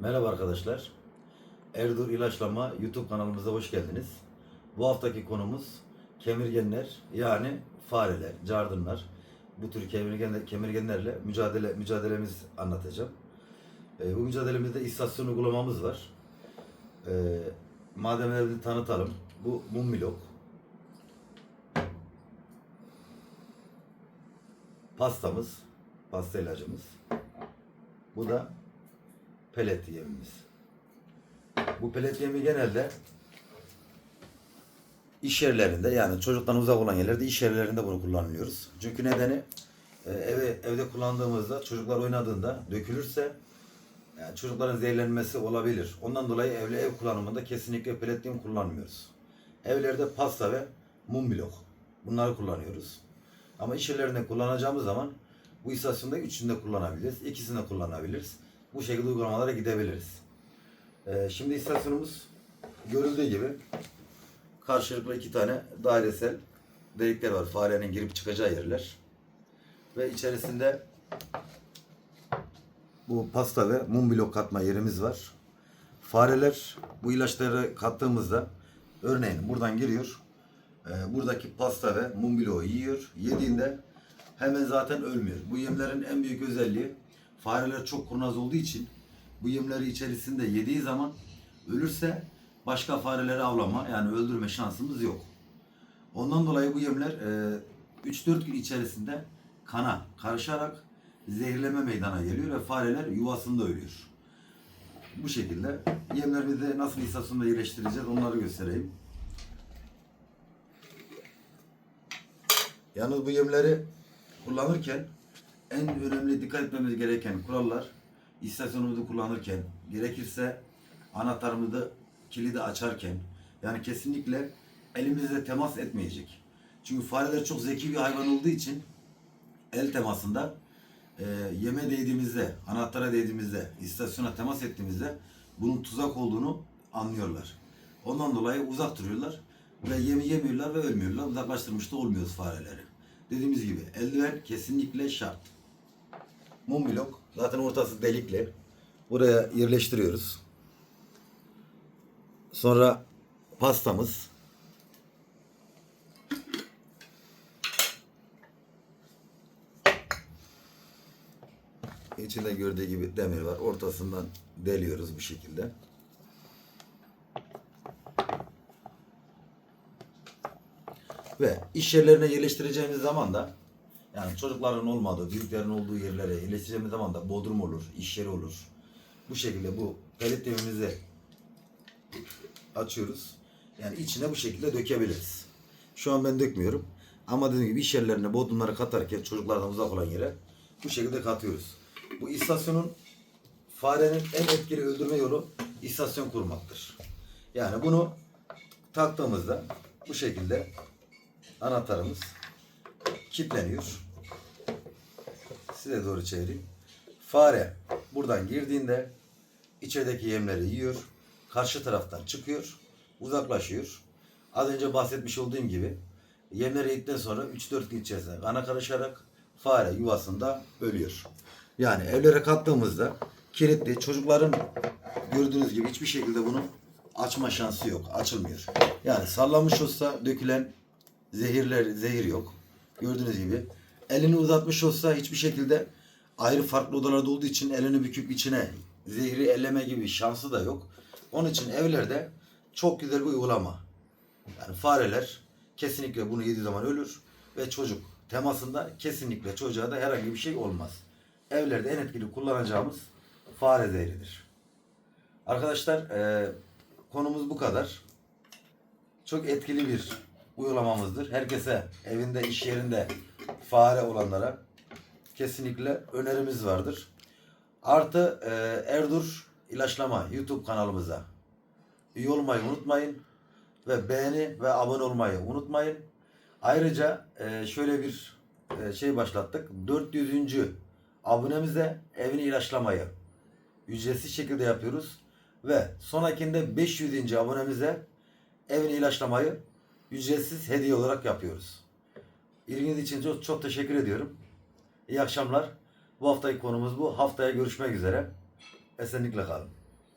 Merhaba arkadaşlar. Erdur İlaçlama YouTube kanalımıza hoş geldiniz. Bu haftaki konumuz kemirgenler yani fareler, cardınlar. Bu tür kemirgen, kemirgenlerle mücadele mücadelemiz anlatacağım. Ee, bu mücadelemizde istasyon uygulamamız var. Ee, malzemeleri tanıtalım. Bu mummilok. Pastamız, pasta ilacımız. Bu da pelet yemimiz. Bu pelet yemi genelde iş yerlerinde yani çocuktan uzak olan yerlerde iş yerlerinde bunu kullanıyoruz. Çünkü nedeni e, eve evde kullandığımızda çocuklar oynadığında dökülürse yani çocukların zehirlenmesi olabilir. Ondan dolayı evli ev kullanımında kesinlikle pelet yem kullanmıyoruz. Evlerde pasta ve mum blok bunları kullanıyoruz. Ama iş yerlerinde kullanacağımız zaman bu istasyonda üçünü de kullanabiliriz. ikisini de kullanabiliriz. Bu şekilde uygulamalara gidebiliriz. Ee, şimdi istasyonumuz görüldüğü gibi karşılıklı iki tane dairesel delikler var. Farenin girip çıkacağı yerler. Ve içerisinde bu pasta ve mum blok katma yerimiz var. Fareler bu ilaçları kattığımızda örneğin buradan giriyor. e, buradaki pasta ve mum bloğu yiyor. Yediğinde hemen zaten ölmüyor. Bu yemlerin en büyük özelliği fareler çok kurnaz olduğu için bu yemleri içerisinde yediği zaman ölürse başka fareleri avlama yani öldürme şansımız yok. Ondan dolayı bu yemler e, 3-4 gün içerisinde kana karışarak zehirleme meydana geliyor ve fareler yuvasında ölüyor. Bu şekilde yemlerimizi nasıl istasyonda yerleştireceğiz onları göstereyim. Yalnız bu yemleri kullanırken en önemli dikkat etmemiz gereken kurallar istasyonumuzu kullanırken gerekirse anahtarımızı kilidi açarken yani kesinlikle elimizle temas etmeyecek. Çünkü fareler çok zeki bir hayvan olduğu için el temasında e, yeme değdiğimizde, anahtara değdiğimizde, istasyona temas ettiğimizde bunun tuzak olduğunu anlıyorlar. Ondan dolayı uzak duruyorlar ve yemi yemiyorlar ve ölmüyorlar. Uzaklaştırmış da olmuyoruz fareleri. Dediğimiz gibi eldiven kesinlikle şart. Mum blok zaten ortası delikli. Buraya yerleştiriyoruz. Sonra pastamız. İçinde gördüğü gibi demir var. Ortasından deliyoruz bu şekilde. Ve iş yerlerine yerleştireceğimiz zaman da yani çocukların olmadığı, büyüklerin olduğu yerlere yerleştireceğimiz zaman da bodrum olur, iş yeri olur. Bu şekilde bu pelet demimizi açıyoruz. Yani içine bu şekilde dökebiliriz. Şu an ben dökmüyorum. Ama dediğim gibi iş yerlerine bodrumları katarken çocuklardan uzak olan yere bu şekilde katıyoruz. Bu istasyonun farenin en etkili öldürme yolu istasyon kurmaktır. Yani bunu taktığımızda bu şekilde anahtarımız kilitleniyor. Size doğru çevireyim. Fare buradan girdiğinde içerideki yemleri yiyor. Karşı taraftan çıkıyor. Uzaklaşıyor. Az önce bahsetmiş olduğum gibi yemleri yedikten sonra 3-4 gün içerisinde kana karışarak fare yuvasında ölüyor. Yani evlere kattığımızda kilitli çocukların gördüğünüz gibi hiçbir şekilde bunu açma şansı yok. Açılmıyor. Yani sallamış olsa dökülen zehirler zehir yok. Gördüğünüz gibi elini uzatmış olsa hiçbir şekilde ayrı farklı odalarda olduğu için elini büküp içine zehri elleme gibi şansı da yok. Onun için evlerde çok güzel bir uygulama. Yani fareler kesinlikle bunu yediği zaman ölür ve çocuk temasında kesinlikle çocuğa da herhangi bir şey olmaz. Evlerde en etkili kullanacağımız fare zehridir. Arkadaşlar eee, konumuz bu kadar. Çok etkili bir uygulamamızdır. Herkese evinde, iş yerinde fare olanlara kesinlikle önerimiz vardır. Artı e, Erdur İlaçlama YouTube kanalımıza üye olmayı unutmayın ve beğeni ve abone olmayı unutmayın. Ayrıca e, şöyle bir e, şey başlattık. 400. abonemize evini ilaçlamayı ücretsiz şekilde yapıyoruz ve sonrakinde 500. abonemize evini ilaçlamayı ücretsiz hediye olarak yapıyoruz. İlginiz için çok, çok teşekkür ediyorum. İyi akşamlar. Bu haftaki konumuz bu. Haftaya görüşmek üzere. Esenlikle kalın.